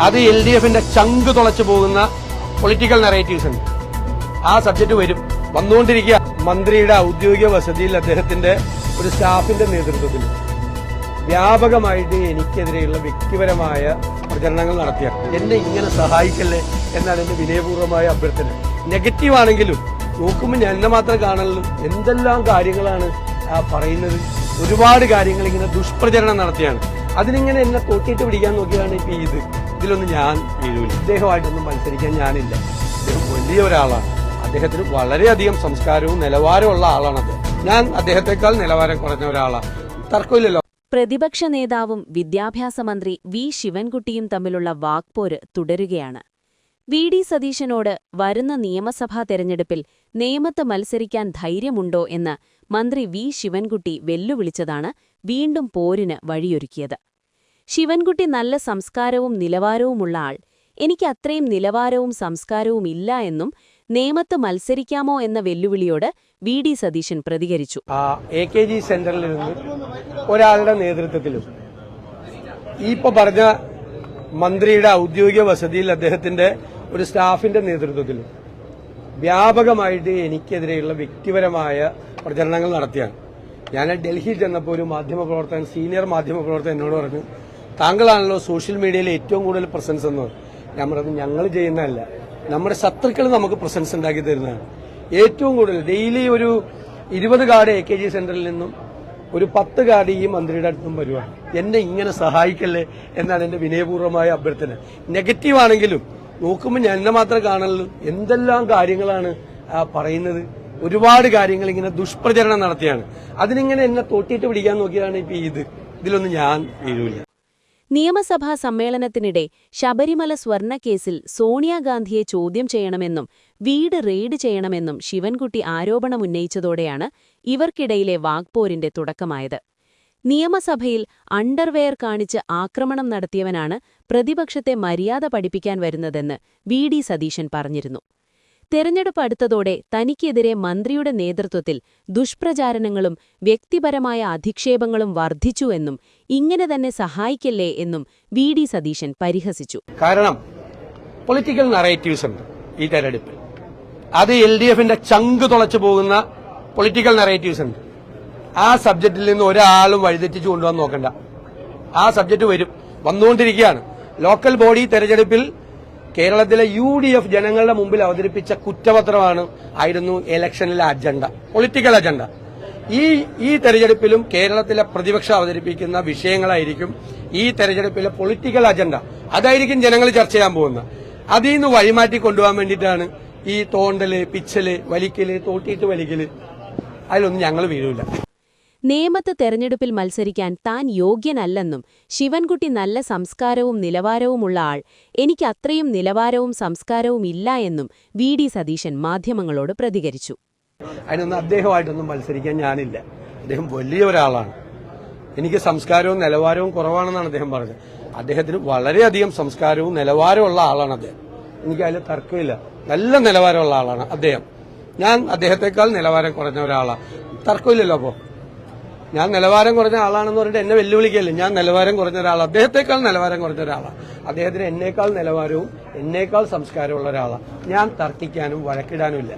അത് L D എഫിന്റെ ചങ്ക് തുളച്ചു പോകുന്ന പൊളിറ്റിക്കൽ നെറേറ്റീവ്സ് ഉണ്ട്. ആ സബ്ജക്ട് വരും. വന്നുകൊണ്ടിരിക്കുക. മന്ത്രിയുടെ ഔദ്യോഗിക വസതിയിൽ അദ്ദേഹത്തിന്റെ ഒരു സ്റ്റാഫിന്റെ നേതൃത്വത്തിൽ. വ്യാപകമായിട്ട് എനിക്കെതിരെയുള്ള വ്യക്തിപരമായ പ്രചരണങ്ങൾ നടത്തിയ എന്നെ ഇങ്ങനെ സഹായിക്കല്ലേ എന്നാണ് എന്റെ വിനയപൂർവമായ അഭ്യർത്ഥന. നെഗറ്റീവ് ആണെങ്കിലും നോക്കുമ്പോൾ ഞാൻ എന്നെ മാത്രം കാണുള്ളൂ എന്തെല്ലാം കാര്യങ്ങളാണ് പറയുന്നത്? ഒരുപാട് കാര്യങ്ങൾ ഇങ്ങനെ ദുഷ്പ്രചരണം നടത്തിയാണ്. അതിനിങ്ങനെ എന്നെ തൊട്ടിട്ട് പിടിക്കാൻ നോക്കിയാണ് ഇപ്പൊ ഇത്. ഇതിലൊന്നും ഞാൻ വീഴൂല ഇദ്ദേഹമായിട്ടൊന്നും മത്സരിക്കാൻ ഞാനില്ല. അദ്ദേഹം വലിയ ഒരാളാണ്. അദ്ദേഹത്തിന് വളരെയധികം സംസ്കാരവും നിലവാരമുള്ള ഉള്ള ആളാണ് അദ്ദേഹം. ഞാൻ അദ്ദേഹത്തെക്കാൾ നിലവാരം കുറഞ്ഞ ഒരാളാണ്. തർക്കമില്ലല്ലോ. പ്രതിപക്ഷ നേതാവും വിദ്യാഭ്യാസ മന്ത്രി വി. ശിവൻകുട്ടിയും തമ്മിലുള്ള വാക്പോര് തുടരുകയാണ്. വി. ഡി. സതീശനോട് വരുന്ന നിയമസഭാ തെരഞ്ഞെടുപ്പിൽ നേമത്ത് മത്സരിക്കാൻ ധൈര്യമുണ്ടോ എന്ന് മന്ത്രി വി. ശിവൻകുട്ടി വെല്ലുവിളിച്ചതാണ് വീണ്ടും പോരിന് വഴിയൊരുക്കിയത്. ശിവൻകുട്ടി നല്ല സംസ്കാരവും നിലവാരവുമുള്ള ആൾ. എനിക്ക് അത്രയും നിലവാരവും സംസ്കാരവും ഇല്ല എന്നും നേമത്ത് മത്സരിക്കാമോ എന്ന വെല്ലുവിളിയോട് വി ഡി സതീശൻ പ്രതികരിച്ചു. എ കെ ജി സെന്ററിൽ നിന്ന് ഒരാളുടെ നേതൃത്വത്തിലും ഇപ്പൊ പറഞ്ഞ മന്ത്രിയുടെ ഔദ്യോഗിക വസതിയിൽ അദ്ദേഹത്തിന്റെ ഒരു സ്റ്റാഫിന്റെ നേതൃത്വത്തിലും വ്യാപകമായിട്ട് എനിക്കെതിരെയുള്ള വ്യക്തിപരമായ പ്രചരണങ്ങൾ നടത്തിയാണ്. ഞാൻ ഡൽഹിയിൽ ചെന്നപ്പോൾ ഒരു മാധ്യമപ്രവർത്തകൻ സീനിയർ മാധ്യമപ്രവർത്തകൻ എന്നോട് പറഞ്ഞു താങ്കളാണല്ലോ സോഷ്യൽ മീഡിയയിൽ ഏറ്റവും കൂടുതൽ പ്രസൻസ് എന്ന്. ഞാൻ പറയുന്നത് ഞങ്ങൾ ചെയ്യുന്നതല്ല. നമ്മുടെ ശത്രുക്കൾ നമുക്ക് പ്രസൻസ് ഉണ്ടാക്കി തരുന്നതാണ്. ഏറ്റവും കൂടുതൽ ഡെയിലി ഒരു ഇരുപത് കാർഡ് എ കെ ജി സെന്ററിൽ നിന്നും ഒരു പത്ത് കാർഡ് ഈ മന്ത്രിയുടെ അടുത്തും വരുവാണ് എന്നെ ഇങ്ങനെ സഹായിക്കല്ലേ എന്നാണ് എന്റെ വിനയപൂർവമായ അഭ്യർത്ഥന. നെഗറ്റീവ് ആണെങ്കിലും നോക്കുമ്പോൾ ഞാൻ എന്നെ മാത്രം കാണുള്ളൂ എന്തെല്ലാം കാര്യങ്ങളാണ് പറയുന്നത്? ഒരുപാട് കാര്യങ്ങൾ ഇങ്ങനെ ദുഷ്പ്രചരണം നടത്തിയാണ്. അതിനിങ്ങനെ എന്നെ തോട്ടിയിട്ട് പിടിക്കാൻ നോക്കിയതാണ് ഇപ്പൊ ഇത്. ഇതിലൊന്നും ഞാൻ വീഴൂല. നിയമസഭാ സമ്മേളനത്തിനിടെ ശബരിമല സ്വർണക്കേസിൽ സോണിയാഗാന്ധിയെ ചോദ്യം ചെയ്യണമെന്നും വീട് റെയ്ഡ് ചെയ്യണമെന്നും ശിവൻകുട്ടി ആരോപണമുന്നയിച്ചതോടെയാണ് ഇവർക്കിടയിലെ വാഗ്പോരിന്റെ തുടക്കമായത്. നിയമസഭയിൽ അണ്ടർവെയർ കാണിച്ച് ആക്രമണം നടത്തിയവനാണ് പ്രതിപക്ഷത്തെ മര്യാദ പഠിപ്പിക്കാൻ വരുന്നതെന്ന് വി സതീശൻ പറഞ്ഞിരുന്നു. തെരഞ്ഞെടുപ്പ് അടുത്തതോടെ തനിക്കെതിരെ മന്ത്രിയുടെ നേതൃത്വത്തിൽ ദുഷ്പ്രചാരണങ്ങളും വ്യക്തിപരമായ അധിക്ഷേപങ്ങളും വർദ്ധിച്ചുവെന്നും ഇങ്ങനെ തന്നെ സഹായിക്കല്ലേ എന്നും വി ഡി സതീശൻ പരിഹസിച്ചു. കാരണം പൊളിറ്റിക്കൽ നറേറ്റീവ്സ് ഉണ്ട് ഈ തെരഞ്ഞെടുപ്പിൽ. അത് എൽ ഡി എഫിന്റെ ചങ്ക് തുളച്ചു പോകുന്ന പൊളിറ്റിക്കൽ നറേറ്റീവ്സ് ഉണ്ട്. ആ സബ്ജക്റ്റിൽ നിന്ന് ഒരാളും വഴിതെറ്റിച്ചു കൊണ്ടുവന്ന് നോക്കണ്ട. ആ സബ്ജക്ട് വരും. വന്നുകൊണ്ടിരിക്കുകയാണ്. ലോക്കൽ ബോഡി തെരഞ്ഞെടുപ്പിൽ കേരളത്തിലെ യു ഡി എഫ് ജനങ്ങളുടെ മുമ്പിൽ അവതരിപ്പിച്ച കുറ്റപത്രമാണ് ആയിരുന്നു ഇലക്ഷനിലെ അജണ്ട പൊളിറ്റിക്കൽ അജണ്ട. ഈ ഈ തെരഞ്ഞെടുപ്പിലും കേരളത്തിലെ പ്രതിപക്ഷം അവതരിപ്പിക്കുന്ന വിഷയങ്ങളായിരിക്കും ഈ തെരഞ്ഞെടുപ്പിലെ പൊളിറ്റിക്കൽ അജണ്ട. അതായിരിക്കും ജനങ്ങൾ ചർച്ച ചെയ്യാൻ പോകുന്നത്. അതിൽ നിന്ന് വഴിമാറ്റി കൊണ്ടുപോകാൻ വേണ്ടിയിട്ടാണ് ഈ തോണ്ടൽ പിച്ചൽ വലിക്കൽ തോട്ടിയിട്ട് വലിക്കൽ. അതിലൊന്നും ഞങ്ങൾ വീഴൂല. നേമത്ത് തെരഞ്ഞെടുപ്പിൽ മത്സരിക്കാൻ താൻ യോഗ്യനല്ലെന്നും ശിവൻകുട്ടി നല്ല സംസ്കാരവും നിലവാരവുമുള്ള ആൾ എനിക്ക് അത്രയും നിലവാരവും സംസ്കാരവും ഇല്ല എന്നും വി ഡി സതീശൻ മാധ്യമങ്ങളോട് പ്രതികരിച്ചു. അതിനൊന്നും അദ്ദേഹമായിട്ടൊന്നും മത്സരിക്കാൻ ഞാനില്ല. അദ്ദേഹം വലിയ ഒരാളാണ്. എനിക്ക് സംസ്കാരവും നിലവാരവും കുറവാണെന്നാണ് അദ്ദേഹം പറഞ്ഞത്. അദ്ദേഹത്തിന് വളരെയധികം സംസ്കാരവും നിലവാരവും ഉള്ള ആളാണ് അദ്ദേഹം. എനിക്ക് അതിൽ തർക്കമില്ല. നല്ല നിലവാരമുള്ള ആളാണ് അദ്ദേഹം. ഞാൻ അദ്ദേഹത്തെക്കാൾ നിലവാരം കുറഞ്ഞ ഒരാളാണ് തർക്കമില്ലല്ലോ അപ്പോ. ഞാൻ നിലവാരം കുറഞ്ഞ ആളാണെന്ന് പറഞ്ഞിട്ട് എന്നെ വെല്ലുവിളിക്കല്ലേ? ഞാൻ നിലവാരം കുറഞ്ഞ ഒരാളാണ് അദ്ദേഹത്തെക്കാൾ നിലവാരം കുറഞ്ഞ ഒരാളാണ് അദ്ദേഹത്തിന് എന്നേക്കാൾ നിലവാരവും എന്നേക്കാൾ സംസ്കാരമുള്ള ഒരാളാണ് ഞാൻ തർക്കിക്കാനും വഴക്കിടാനും ഇല്ല